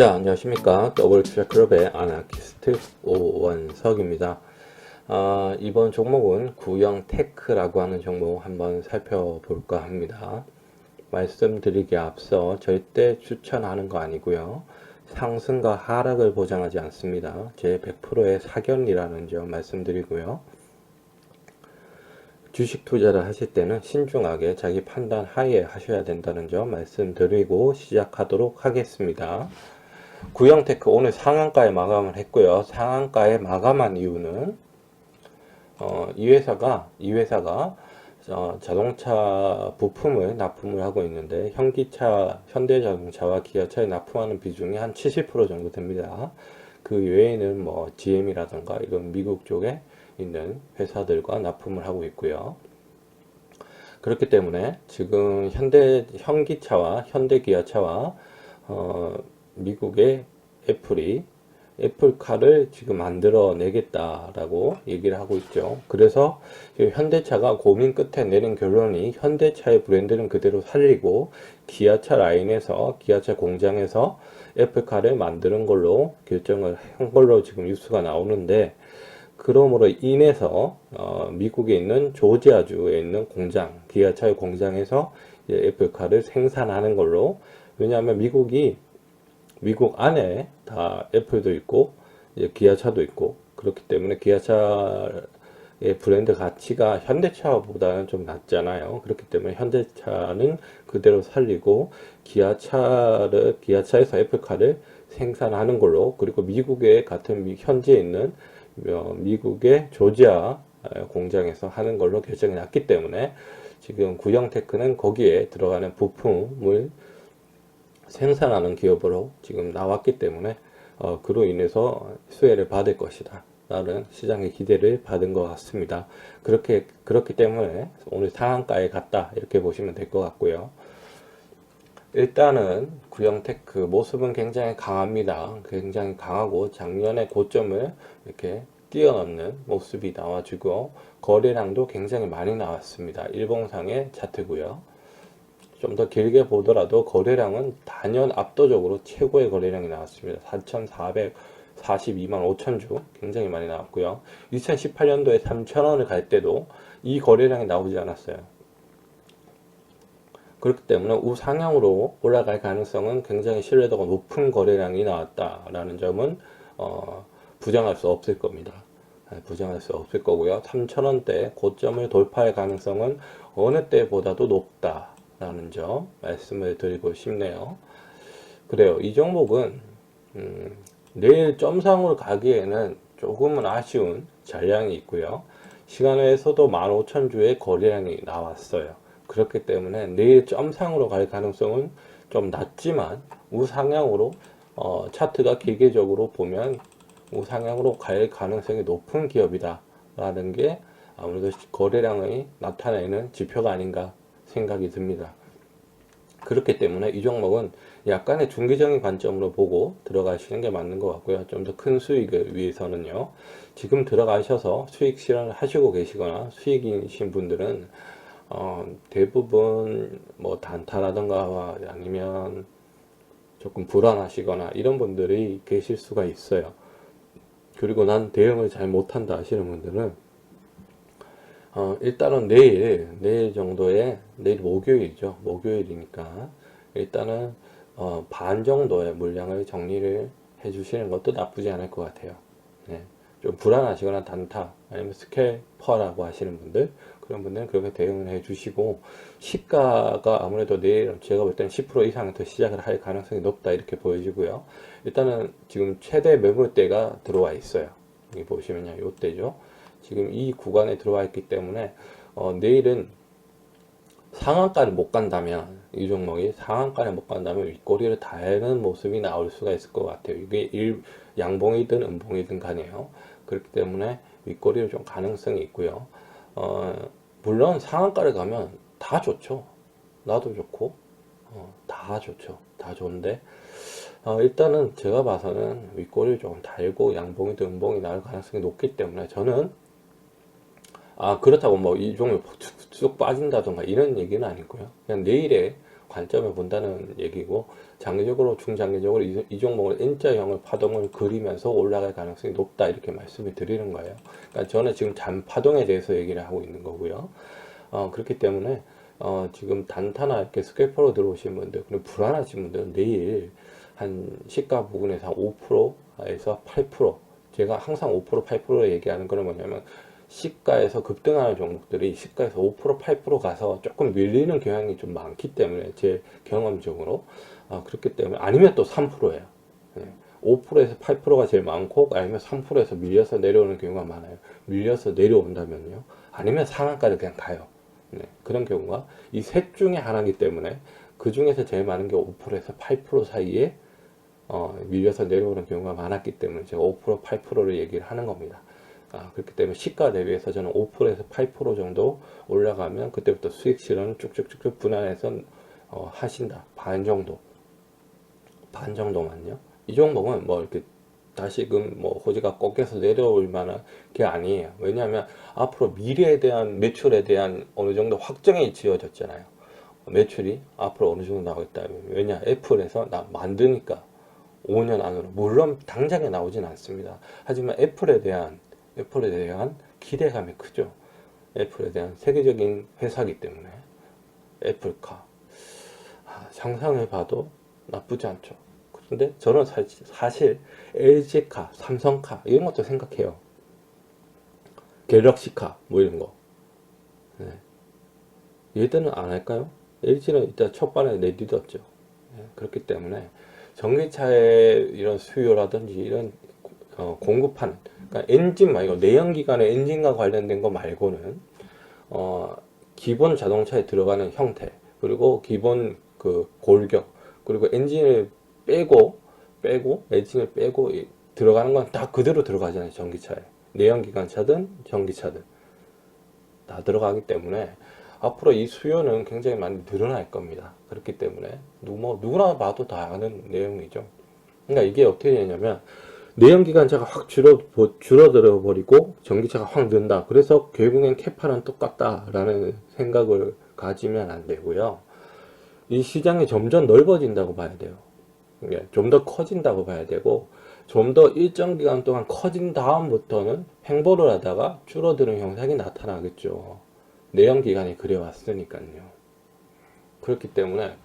자, 안녕하십니까. 더블 투자 클럽의 아나키스트 오원석입니다. 아, 이번 종목은 구형 테크라고 하는 종목 한번 살펴볼까 합니다. 말씀드리기에 앞서 절대 추천하는 거 아니고요. 상승과 하락을 보장하지 않습니다. 제 100%의 사견이라는 점 말씀드리고요. 주식 투자를 하실 때는 신중하게 자기 판단 하에 하셔야 된다는 점 말씀드리고 시작하도록 하겠습니다. 구형테크 오늘 상한가에 마감을 했고요. 상한가에 마감한 이유는 어, 이 회사가 이 회사가 어, 자동차 부품을 납품을 하고 있는데 현기차, 현대자동차와 기아차에 납품하는 비중이 한 70% 정도 됩니다. 그 외에는 뭐 GM이라던가 이런 미국 쪽에 있는 회사들과 납품을 하고 있고요. 그렇기 때문에 지금 현대 현기차와 현대 기아차와 어, 미국의 애플이 애플카를 지금 만들어 내겠다라고 얘기를 하고 있죠. 그래서 현대차가 고민 끝에 내린 결론이 현대차의 브랜드는 그대로 살리고 기아차 라인에서 기아차 공장에서 애플카를 만드는 걸로 결정을 한 걸로 지금 뉴스가 나오는데 그러므로 인해서 어, 미국에 있는 조지아주에 있는 공장 기아차의 공장에서 애플카를 생산하는 걸로 왜냐하면 미국이 미국 안에 다 애플도 있고 이제 기아차도 있고 그렇기 때문에 기아차의 브랜드 가치가 현대차보다는 좀 낮잖아요. 그렇기 때문에 현대차는 그대로 살리고 기아차를 기아차에서 애플카를 생산하는 걸로 그리고 미국의 같은 미, 현지에 있는 어, 미국의 조지아 공장에서 하는 걸로 결정이 났기 때문에 지금 구형테크는 거기에 들어가는 부품을 생산하는 기업으로 지금 나왔기 때문에 어, 그로 인해서 수혜를 받을 것이다. 라는 시장의 기대를 받은 것 같습니다. 그렇게, 그렇기 때문에 오늘 상한가에 갔다. 이렇게 보시면 될 것 같고요. 일단은 구형테크 모습은 굉장히 강합니다. 굉장히 강하고 작년에 고점을 이렇게 뛰어넘는 모습이 나와주고 거래량도 굉장히 많이 나왔습니다. 일봉상의 차트고요. 좀 더 길게 보더라도 거래량은 단연 압도적으로 최고의 거래량이 나왔습니다. 4,442만 5천 주 굉장히 많이 나왔고요. 2018년도에 3,000원을 갈 때도 이 거래량이 나오지 않았어요. 그렇기 때문에 우상향으로 올라갈 가능성은 굉장히 신뢰도가 높은 거래량이 나왔다라는 점은 어, 부정할 수 없을 겁니다. 네, 부정할 수 없을 거고요. 3,000원대 고점을 돌파할 가능성은 어느 때보다도 높다 라는 점 말씀을 드리고 싶네요. 그래요. 이 종목은 음, 내일 점상으로 가기에는 조금은 아쉬운 잔량이 있고요. 시간외에서도 15,000주의 거래량이 나왔어요. 그렇기 때문에 내일 점상으로 갈 가능성은 좀 낮지만 우상향으로 어, 차트가 기계적으로 보면 우상향으로 갈 가능성이 높은 기업이다 라는 게 아무래도 거래량이 나타내는 지표가 아닌가 생각이 듭니다. 그렇기 때문에 이 종목은 약간의 중기적인 관점으로 보고 들어가시는 게 맞는 것 같고요. 좀 더 큰 수익을 위해서는요. 지금 들어가셔서 수익 실현을 하시고 계시거나 수익이신 분들은 어, 대부분 뭐 단타라던가 아니면 조금 불안하시거나 이런 분들이 계실 수가 있어요. 그리고 난 대응을 잘 못한다 하시는 분들은 어, 일단은 내일 내일 정도에 내일 목요일이죠 목요일이니까 일단은 어, 반 정도의 물량을 정리를 해 주시는 것도 나쁘지 않을 것 같아요. 네. 좀 불안하시거나 단타 아니면 스캘퍼라고 하시는 분들 그런 분들은 그렇게 대응을 해 주시고 시가가 아무래도 내일 제가 볼 때는 10% 이상 더 시작을 할 가능성이 높다 이렇게 보여지고요. 일단은 지금 최대 매물대가 들어와 있어요. 여기 보시면요, 요 때죠. 지금 이 구간에 들어와 있기 때문에 어, 내일은 상한가를 못 간다면 이 종목이 상한가를 못 간다면 윗꼬리를 달는 모습이 나올 수가 있을 것 같아요. 이게 일, 양봉이든 음봉이든 간에요. 그렇기 때문에 윗꼬리를 좀 가능성이 있고요. 어, 물론 상한가를 가면 다 좋죠. 나도 좋고 어, 다 좋죠. 다 좋은데 어, 일단은 제가 봐서는 윗꼬리를 좀 달고 양봉이든 음봉이 나올 가능성이 높기 때문에 저는 아 그렇다고 뭐 이 종목 쭉 빠진다던가 이런 얘기는 아니고요. 그냥 내일에 관점을 본다는 얘기고 장기적으로 중장기적으로 이, 이 종목을 N자형을 파동을 그리면서 올라갈 가능성이 높다 이렇게 말씀을 드리는 거예요. 그러니까 저는 지금 잔 파동에 대해서 얘기를 하고 있는 거고요. 어, 그렇기 때문에 어, 지금 단타나 이렇게 스케퍼로 들어오신 분들 그리고 불안하신 분들은 내일 한 시가 부근에서 한 5%에서 8% 제가 항상 5% 8% 얘기하는 거는 뭐냐면 시가에서 급등하는 종목들이 시가에서 5% 8% 가서 조금 밀리는 경향이 좀 많기 때문에 제 경험적으로 아, 그렇기 때문에 아니면 또 3%예요. 5%에서 8%가 제일 많고 아니면 3%에서 밀려서 내려오는 경우가 많아요. 밀려서 내려온다면요. 아니면 상한가를 그냥 가요. 네, 그런 경우가 이 셋 중에 하나이기 때문에 그 중에서 제일 많은 게 5%에서 8% 사이에 어, 밀려서 내려오는 경우가 많았기 때문에 제가 5% 8%를 얘기를 하는 겁니다. 아, 그렇기 때문에 시가 대비해서 저는 5%에서 8% 정도 올라가면 그때부터 수익 실현을 쭉쭉쭉쭉 분할해서 어, 하신다. 반 정도. 반 정도만요. 이 종목은 뭐 이렇게 다시금 뭐 호지가 꺾여서 내려올 만한 게 아니에요. 왜냐하면 앞으로 미래에 대한 매출에 대한 어느 정도 확정이 지어졌잖아요. 매출이 앞으로 어느 정도 나오겠다. 왜냐 애플에서 나 만드니까 5년 안으로 물론 당장에 나오진 않습니다. 하지만 애플에 대한 애플에 대한 기대감이 크죠. 애플에 대한 세계적인 회사이기 때문에 애플카 아, 상상해 봐도 나쁘지 않죠. 근데 저는 사- 사실 LG카, 삼성카 이런 것도 생각해요. 갤럭시카 뭐 이런 거. 네. 얘들은 안 할까요? LG는 일단 첫발에 내딛었죠. 네, 그렇기 때문에 전기차의 이런 수요라든지 이런 어, 공급하는 그러니까 엔진 말고 내연기관의 엔진과 관련된 거 말고는 어, 기본 자동차에 들어가는 형태 그리고 기본 그 골격 그리고 엔진을 빼고 빼고 엔진을 빼고 이- 들어가는 건 다 그대로 들어가잖아요 전기차에. 내연기관차든 전기차든. 다 들어가기 때문에 앞으로 이 수요는 굉장히 많이 늘어날 겁니다. 그렇기 때문에 누, 뭐, 누구나 봐도 다 아는 내용이죠. 그러니까 이게 어떻게 되냐면 내연기관차가 확 줄어, 보- 줄어들어 버리고 전기차가 확 는다. 그래서 결국엔 캐파는 똑같다라는 생각을 가지면 안 되고요. 이 시장이 점점 넓어진다고 봐야 돼요. 좀 더 커진다고 봐야 되고, 좀 더 일정 기간 동안 커진 다음부터는 횡보를 하다가 줄어드는 현상이 나타나겠죠. 내연기관이 그래왔으니까요. 그렇기 때문에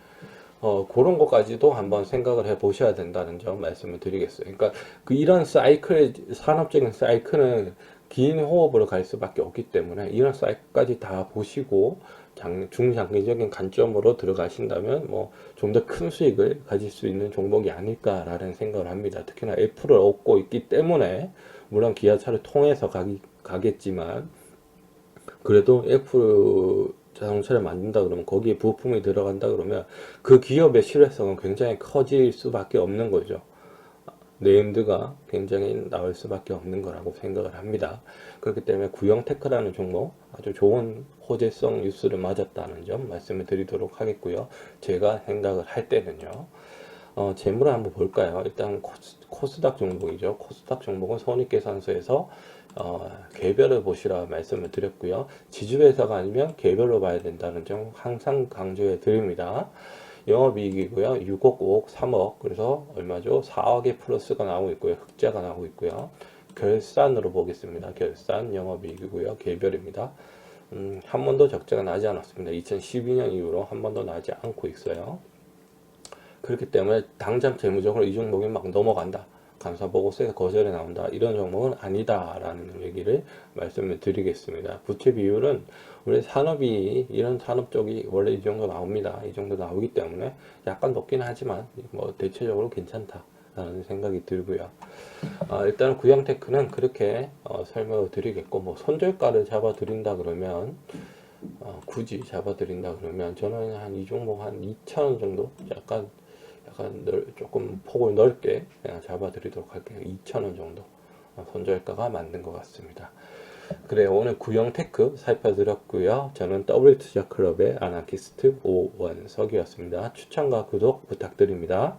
어, 그런 것까지도 한번 생각을 해 보셔야 된다는 점 말씀을 드리겠어요. 그러니까 그 이런 사이클, 산업적인 사이클은 긴 호흡으로 갈 수밖에 없기 때문에 이런 사이클까지 다 보시고 장, 중장기적인 관점으로 들어가신다면 뭐 좀 더 큰 수익을 가질 수 있는 종목이 아닐까라는 생각을 합니다. 특히나 애플을 얻고 있기 때문에 물론 기아차를 통해서 가기, 가겠지만 그래도 애플 자동차를 만든다 그러면 거기에 부품이 들어간다 그러면 그 기업의 신뢰성은 굉장히 커질 수밖에 없는 거죠. 네임드가 굉장히 나올 수밖에 없는 거라고 생각을 합니다. 그렇기 때문에 구형테크라는 종목 아주 좋은 호재성 뉴스를 맞았다는 점 말씀을 드리도록 하겠고요. 제가 생각을 할 때는요. 어, 재물을 한번 볼까요? 일단 코스, 코스닥 종목이죠. 코스닥 종목은 손익계산서에서 어, 개별을 보시라 말씀을 드렸고요. 지주회사가 아니면 개별로 봐야 된다는 점 항상 강조해 드립니다. 영업이익이고요. 6억, 5억, 3억. 그래서 얼마죠? 4억의 플러스가 나오고 있고요. 흑자가 나오고 있고요. 결산으로 보겠습니다. 결산 영업이익이고요. 개별입니다. 음, 한 번도 적자가 나지 않았습니다. 2012년 이후로 한 번도 나지 않고 있어요. 그렇기 때문에 당장 재무적으로 이 종목이 막 넘어간다. 감사 보고서에 거절이 나온다. 이런 종목은 아니다라는 얘기를 말씀을 드리겠습니다. 부채 비율은 원래 산업이 이런 산업 쪽이 원래 이 정도 나옵니다. 이 정도 나오기 때문에 약간 높긴 하지만 뭐 대체적으로 괜찮다라는 생각이 들고요. 아, 일단 구형테크는 그렇게 어, 설명을 드리겠고 뭐 손절가를 잡아 드린다 그러면 어, 굳이 잡아 드린다 그러면 저는 한 이 종목 한 2,000원 정도 약간 약간 넓, 조금 폭을 넓게 그냥 잡아드리도록 할게요. 2,000원 정도 어, 손절가가 맞는 것 같습니다. 그래 오늘 구형 테크 살펴드렸고요. 저는 W 투자 클럽의 아나키스트 오원석이었습니다. 추천과 구독 부탁드립니다.